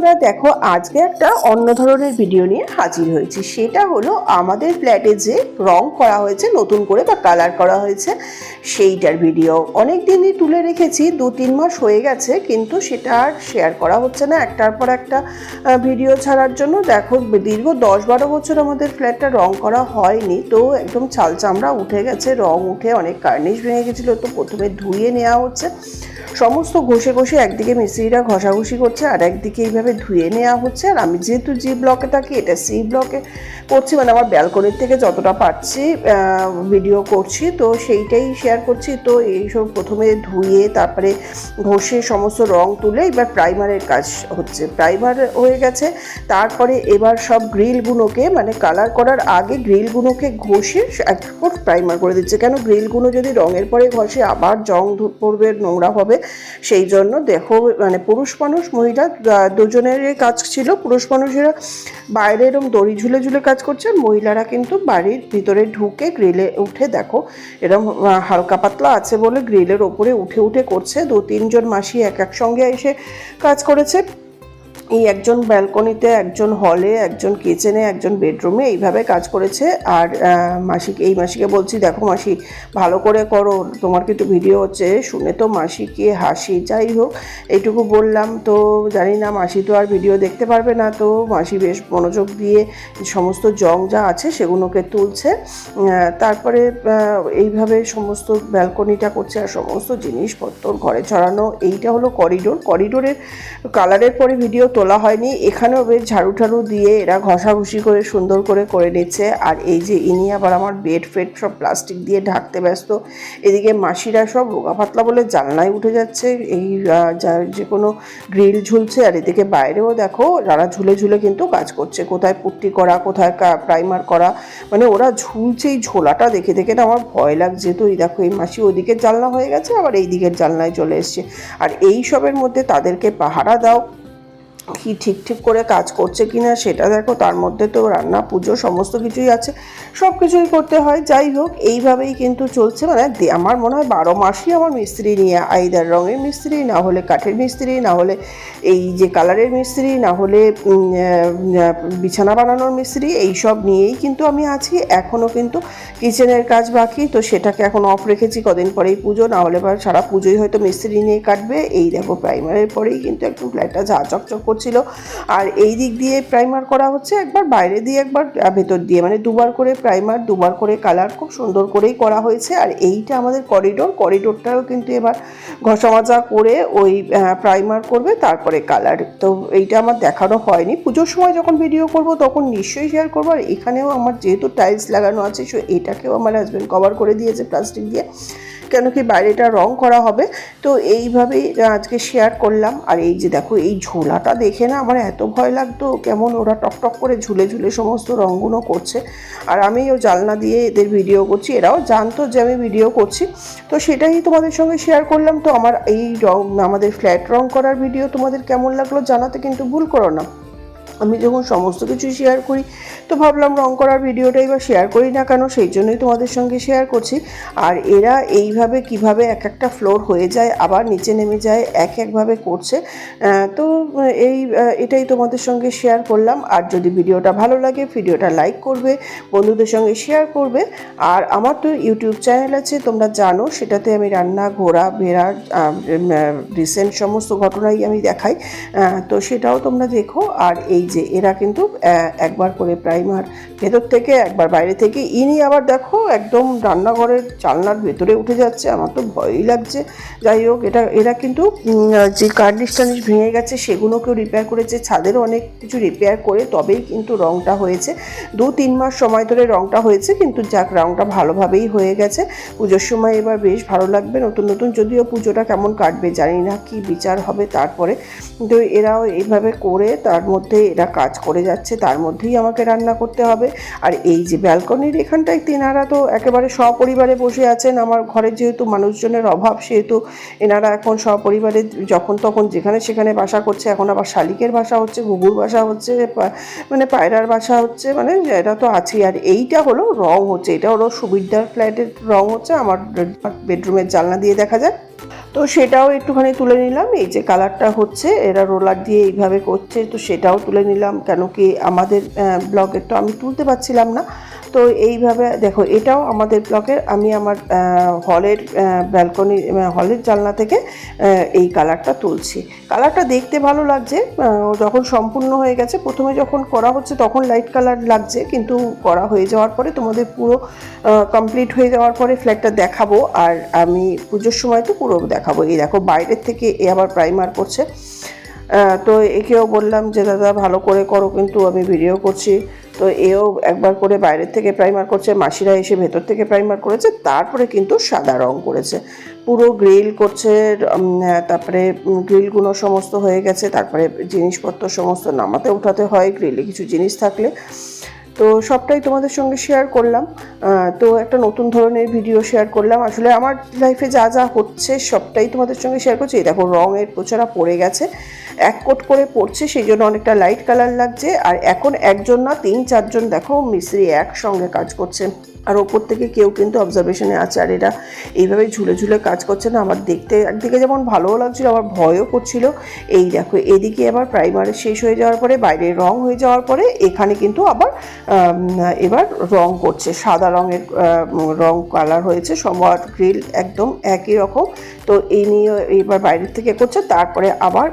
বন্ধুরা, দেখো আজকে একটা অন্য ধরনের ভিডিও নিয়ে হাজির হয়েছি। সেটা হলো আমাদের ফ্ল্যাটে যে রং করা হয়েছে, নতুন করে বা কালার করা হয়েছে, সেইটার ভিডিও অনেক দিনই তুলে রেখেছি, দু তিন মাস হয়ে গেছে, কিন্তু সেটা আর শেয়ার করা হচ্ছে না। একটার পর একটা ভিডিও ছাড়ার জন্য দেখো দীর্ঘ দশ বারো বছর আমাদের ফ্ল্যাটটা রং করা হয়নি, তো একদম ছাল চামড়া উঠে গেছে, রং উঠে অনেক কার্নিশ ভেঙে গেছিল, তো প্রথমে ধুয়ে নেওয়া হচ্ছে। সমস্ত ঘষে ঘষে একদিকে মিস্ত্রিরা ঘষাঘষি করছে, আর একদিকে এইভাবে ধুয়ে নেওয়া হচ্ছে। আর আমি যেহেতু জি ব্লকে থাকি এটা সি ব্লকে করছি। মানে আমার ব্যালকনির থেকে যতটা পারছি ভিডিও করছি। তো সেইটাই শেয়ার করছি। তো এইসব প্রথমে ধুয়ে তারপরে ঘষে সমস্ত রং তুলে এবার প্রাইমারের কাজ হচ্ছে। প্রাইমার হয়ে গেছে। তারপরে এবার সব গ্রিলগুলোকে মানে কালার করার আগে গ্রিলগুলোকে ঘষে একবার প্রাইমার করে দিচ্ছে। কেন? গ্রিলগুলো যদি রঙের পরে ঘষে আবার জং পড়বে নোংরা হবে সেই জন্য দেখো মানে পুরুষ মানুষ মহিলা আহ, দুজনেরই কাজ ছিল। পুরুষ মানুষেরা বাইরে এরকম দড়ি ঝুলে ঝুলে কাজ করছে। মহিলারা কিন্তু বাড়ির ভিতরে ঢুকে গ্রিলে উঠে, দেখো এরকম হালকা পাতলা আছে বলে গ্রিলের ওপরে উঠে উঠে করছে। দু তিনজন মাসি এক এক সঙ্গে এসে কাজ করেছে। এই একজন ব্যালকনিতে, একজন হলে, একজন কিচেনে, একজন বেডরুমে এইভাবে কাজ করেছে। আর মাসিকে, এই মাসিকে বলছি, দেখো মাসি, ভালো করে করো। তোমার কিন্তু ভিডিও হচ্ছে, শুনে তো মাসিকে হাসি। যাই হোক, এইটুকু বললাম। তো জানি না, মাসি তো আর ভিডিও দেখতে পারবে না। তো মাসি বেশ মনোযোগ দিয়ে সমস্ত জং যা আছে সেগুলোকে তুলছে। তারপরে এইভাবে সমস্ত ব্যালকনিটা করছে আর সমস্ত জিনিসপত্র ঘরে ছড়ানো। এইটা হলো করিডোর। করিডোরের কালারের পরে ভিডিও তোলা হয়নি। এখানেও বেশ ঝাড়ু ঠাড়ু দিয়ে এরা ঘষাঘষি করে, সুন্দর করে করে নিচ্ছে। আর এই যে ইনি আবার আমার বেড ফেড সব প্লাস্টিক দিয়ে ঢাকতে ব্যস্ত। এদিকে মাসিরা সব রোগা পাতলা বলে জানলায় উঠে যাচ্ছে। এই যে কোনো গ্রিল ঝুলছে। আর এদিকে বাইরেও দেখো, যারা ঝুলে ঝুলে কিন্তু কাজ করছে। কোথায় পুট্টি করা, কোথায় প্রাইমার করা। মানে ওরা ঝুলছে এই ঝোলাটা। দেখে দেখে না আমার ভয় লাগছে। তো এই দেখো, এই মাসি ওদিকের জানলা হয়ে গেছে, আবার এই দিকের জানলায় চলে এসছে। আর এই সবের মধ্যে তাদেরকে পাহারা দাও। কি ঠিক ঠিক করে কাজ করছে কিনা সেটা দেখো, তার মধ্যে তো রান্না, পুজো, সমস্ত কিছুই আছে। সব কিছুই করতে হয়। যাই হোক, এইভাবেই কিন্তু চলছে। মানে আমার মনে হয় বারো মাসই আমার মিস্ত্রি নিয়ে, আইদার রঙের মিস্ত্রি, না হলে কাঠের মিস্ত্রি, না হলে এই যে কালারের মিস্ত্রি, না হলে বিছানা বানানোর মিস্ত্রি এই সব নিয়েই কিন্তু আমি আছি। এখনও কিন্তু কিচেনের কাজ বাকি। তো সেটাকে এখন অফ রেখেছি কদিন পরেই পুজো, না হলে সারা পুজোই হয়তো মিস্ত্রি নিয়ে কাটবে। এই দেখো প্রাইমারের পরেই কিন্তু একদম ফ্ল্যাটটা ঝা চকচক করছিল আর এই দিক দিয়ে প্রাইমার করা হচ্ছে, একবার বাইরে দিয়ে একবার ভেতর দিয়ে। মানে দুবার করে প্রাইমার দুবার করে কালার খুব সুন্দর করেই করা হয়েছে। আর এইটা আমাদের করিডোর করিডোরটাও কিন্তু এবার ঘষা মাজা করে ওই প্রাইমার করবে, তারপরে কালার তো এইটা আমার দেখানো হয়নি। পুজোর সময় যখন ভিডিও করব, তখন নিশ্চয়ই শেয়ার করব। আর এখানেও আমার যেহেতু টাইলস লাগানো আছে সো এটাকেও আমার হাজব্যান্ড কভার করে দিয়েছে প্লাস্টিক দিয়ে। কেন কি বাইরেটা রং করা হবে? তো এইভাবেই আজকে শেয়ার করলাম। আর এই যে দেখো, এই ঝোলাটা দেখে না আমার এত ভয় লাগতো কেমন ওরা টকটক করে ঝুলে ঝুলে সমস্ত রঙগুলো করছে। আর আমি ও জালনা দিয়ে এদের ভিডিও করছি, এরাও জানতো যে আমি ভিডিও করছি। তো সেটাই তোমাদের সঙ্গে শেয়ার করলাম। তো আমার এই রং, আমাদের ফ্ল্যাট রং করার ভিডিও তোমাদের কেমন লাগল জানাতে কিন্তু ভুল করো না। আমি যখন সমস্ত কিছু শেয়ার করি, তো ভাবলাম রং করার ভিডিওটাই বা শেয়ার করি না কেন, সেই জন্যই তোমাদের সঙ্গে শেয়ার করছি। আর এরা এইভাবে কীভাবে এক একটা ফ্লোর হয়ে যায়, আবার নিচে নেমে যায়, এক একভাবে করছে তো এই এটাই তোমাদের সঙ্গে শেয়ার করলাম। আর যদি ভিডিওটা ভালো লাগে ভিডিওটা লাইক করবে, বন্ধুদের সঙ্গে শেয়ার করবে। আর আমার তো ইউটিউব চ্যানেল আছে, তোমরা জানো, সেটাতে আমি রান্না, ঘোরা ভেড়ার রিসেন্ট সমস্ত ঘটনাই আমি দেখাই তো সেটাও তোমরা দেখো। আর এই যে এরা কিন্তু একবার করে প্রাইমার ভেতর থেকে, একবার বাইরে থেকে, ইনি আবার দেখো একদম রান্নাঘরের জানলার ভেতরে উঠে যাচ্ছে। আমার তো ভয়ই লাগছে। যাই হোক, এটা, এরা কিন্তু যে কার্নিশ টার্নিশ ভেঙে গেছে, সেগুলোকেও রিপেয়ার করেছে। ছাদেরও অনেক কিছু রিপেয়ার করে তবেই কিন্তু রংটা হয়েছে। দু, তিন মাস সময় ধরে রংটা হয়েছে, কিন্তু যাক, রংটা ভালোভাবেই হয়ে গেছে। পুজোর সময় এবার বেশ ভালো লাগবে। নতুন নতুন যদিও পুজোটা কেমন কাটবে জানি না কি বিচার হবে তারপরে। কিন্তু এরাও এইভাবে করে, তার মধ্যে এরা কাজ করে যাচ্ছে, তার মধ্যেই আমাকে রান্না করতে হবে। আর এই যে ব্যালকনির এখানটায় তেনারা তো একেবারে সপরিবারে বসে আছেন। আমার ঘরে যেহেতু মানুষজনের অভাব, সেহেতু এনারা এখন সপরিবারে যখন তখন যেখানে সেখানে বাসা করছে, এখন আবার শালিকের বাসা হচ্ছে, ঘুঘুর বাসা হচ্ছে মানে পায়রার বাসা হচ্ছে মানে এটা তো আছেই আর এইটা হলো রং হচ্ছে, এটা হলো সুবিধার ফ্ল্যাটের রং হচ্ছে, আমার বেডরুমের জানলা দিয়ে দেখা যায়। তো সেটাও একটুখানি তুলে নিলাম। এই যে কালারটা হচ্ছে, এরা রোলার দিয়ে এইভাবে করছে, তো সেটাও তুলে নিলাম। কেন কি আমাদের ব্লগের তো আমি তুলতে পারছিলাম না। তো এইভাবে, দেখো এটাও আমাদের ব্লকের আমি আমার হলের ব্যালকনি হলের জানলা থেকে এই কালারটা তুলছি। কালারটা দেখতে ভালো লাগছে যখন সম্পূর্ণ হয়ে গেছে, প্রথমে যখন করা হচ্ছে তখন লাইট কালার লাগছে, কিন্তু করা হয়ে যাওয়ার পরে, তোমাদের পুরো কমপ্লিট হয়ে যাওয়ার পরে ফ্ল্যাটটা দেখাবো, আর আমি পুজোর সময় তো পুরো দেখাবো। এই দেখো বাইরের থেকে এ আবার প্রাইমার করছে। তো একেও বললাম যে, দাদা ভালো করে করো, কিন্তু আমি ভিডিও করছি। তো এও একবার করে বাইরের থেকে প্রাইমার করছে, মাসিরা এসে ভেতর থেকে প্রাইমার করেছে, তারপরে কিন্তু সাদা রং করেছে। পুরো গ্রিল করছে তারপরে গ্রিলগুলো সমস্ত হয়ে গেছে, তারপরে জিনিসপত্র সমস্ত নামাতে, উঠাতে হয় গ্রিলে কিছু জিনিস থাকলে। তো সবটাই তোমাদের সঙ্গে শেয়ার করলাম। তো একটা নতুন ধরনের ভিডিও শেয়ার করলাম। আসলে আমার লাইফে যা যা হচ্ছে, সবটাই তোমাদের সঙ্গে শেয়ার করছি। দেখো রঙের প্রচারা পড়ে গেছে। এক কোট করে পড়ছে সেই জন্য অনেকটা লাইট কালার লাগছে। আর এখন একজন না, তিন, চারজন দেখো মিস্ত্রি একসঙ্গে কাজ করছে। আর ওপর থেকে কেউ কিন্তু অবজারভেশনে আছে। আর এরা এইভাবে ঝুলে ঝুলে কাজ করছে না। আমার দেখতে একদিকে যেমন ভালোও লাগছিল, আবার ভয়ও করছিল। এই দেখো, এদিকে আবার প্রাইমারি শেষ হয়ে যাওয়ার পরে, বাইরে রং হয়ে যাওয়ার পরে, এখানে কিন্তু আবার এবার রং করছে। সাদা রঙের রং কালার হয়েছে। সবার গ্রিল একদম একই রকম। তো এই নিয়ে এবার বাইরের থেকে করছে তারপরে আবার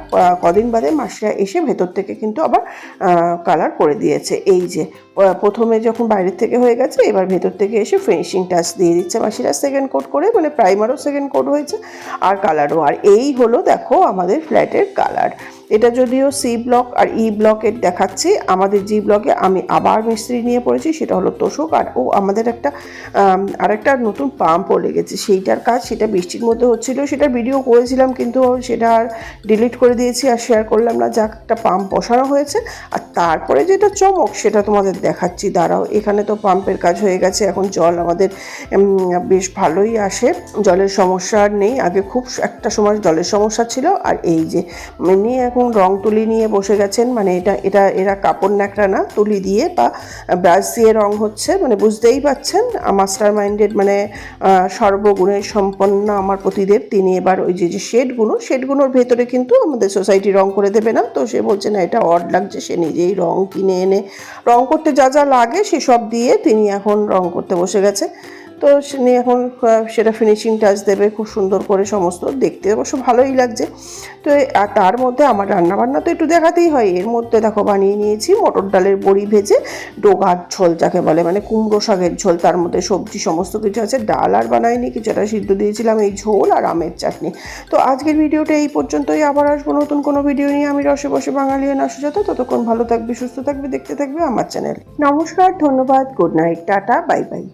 কদিন বাদে মাসিরা এসে ভেতর থেকে কিন্তু আবার কালার করে দিয়েছে। এই যে প্রথমে যখন বাইরের থেকে হয়ে গেছে, এবার ভেতর থেকে এসে ফিনিশিং টাচ দিয়ে দিচ্ছে মাসিরা। সেকেন্ড কোট করে মানে প্রাইমারও সেকেন্ড কোট হয়েছে, আর কালারও আর এই হলো, দেখো, আমাদের ফ্ল্যাটের কালার এটা যদিও সি ব্লক আর ই ব্লকের দেখাচ্ছি, আমাদের জি ব্লকে আমি আবার মিস্ত্রি নিয়ে পড়েছি, সেটা হলো তোষক। আর ও আমাদের একটা আরেকটা নতুন পাম্পও লেগেছে। সেইটার কাজ, সেটা বৃষ্টির মধ্যে হচ্ছিল সেটা ভিডিও করেছিলাম, কিন্তু সেটা আর ডিলিট করে দিয়েছি আর শেয়ার করলাম না। যাক, একটা পাম্প বসানো হয়েছে, আর তারপরে যেটা চমক, সেটা তোমাদের দেখাচ্ছি, দাঁড়াও। এখানে তো পাম্পের কাজ হয়ে গেছে, এখন জল আমাদের বেশ ভালোই আসে। জলের সমস্যা নেই, আগে খুব একটা সময় জলের সমস্যা ছিল, আর এই যে নিয়ে এখন রং তুলি নিয়ে বসে গেছেন মানে এটা এটা, এরা কাপড় ন্যাকড়া না, তুলি দিয়ে বা ব্রাশ দিয়ে রং হচ্ছে মানে বুঝতেই পাচ্ছেন মাস্টার মাইন্ডেড মানে সর্বগুণের সম্পন্ন আমার প্রতিদেব, তিনি এবার ওই যে যে শেডগুলো, শেডগুলোর ভেতরে কিন্তু আমাদের সোসাইটি রং করে দেবে না, তো সে বলছে, না, এটা অড লাগছে, সে নিজেই রং কিনে এনে রং করতে যা যা লাগে সেসব দিয়ে তিনি এখন রং করতে বসে গেছে তো সে এখন সেটা ফিনিশিং টাচ দেবে, খুব সুন্দর করে সমস্ত দেখতে। অবশ্য ভালোই লাগছে। তো আর তার মধ্যে আমার রান্নাবান্না তো একটু দেখাতেই হয়। এর মধ্যে দেখো বানিয়ে নিয়েছি মটর ডালের বড়ি ভেজে, ডোগার ঝোল যাকে বলে মানে কুমড়ো শাকের ঝোল। তার মধ্যে সবজি সমস্ত কিছু আছে। ডাল আর বানাইনি, কিছুটা সিদ্ধ দিয়েছিলাম এই ঝোল আর আমের চাটনি। তো আজকের ভিডিওটা এই পর্যন্তই। আবার আসব নতুন কোনো ভিডিও নিয়ে। আমি রসে বসে বাঙালি না ততক্ষণ ভালো থাকবে, সুস্থ থাকবে, দেখতে থাকবে আমার চ্যানেল নমস্কার, ধন্যবাদ good night tata bye bye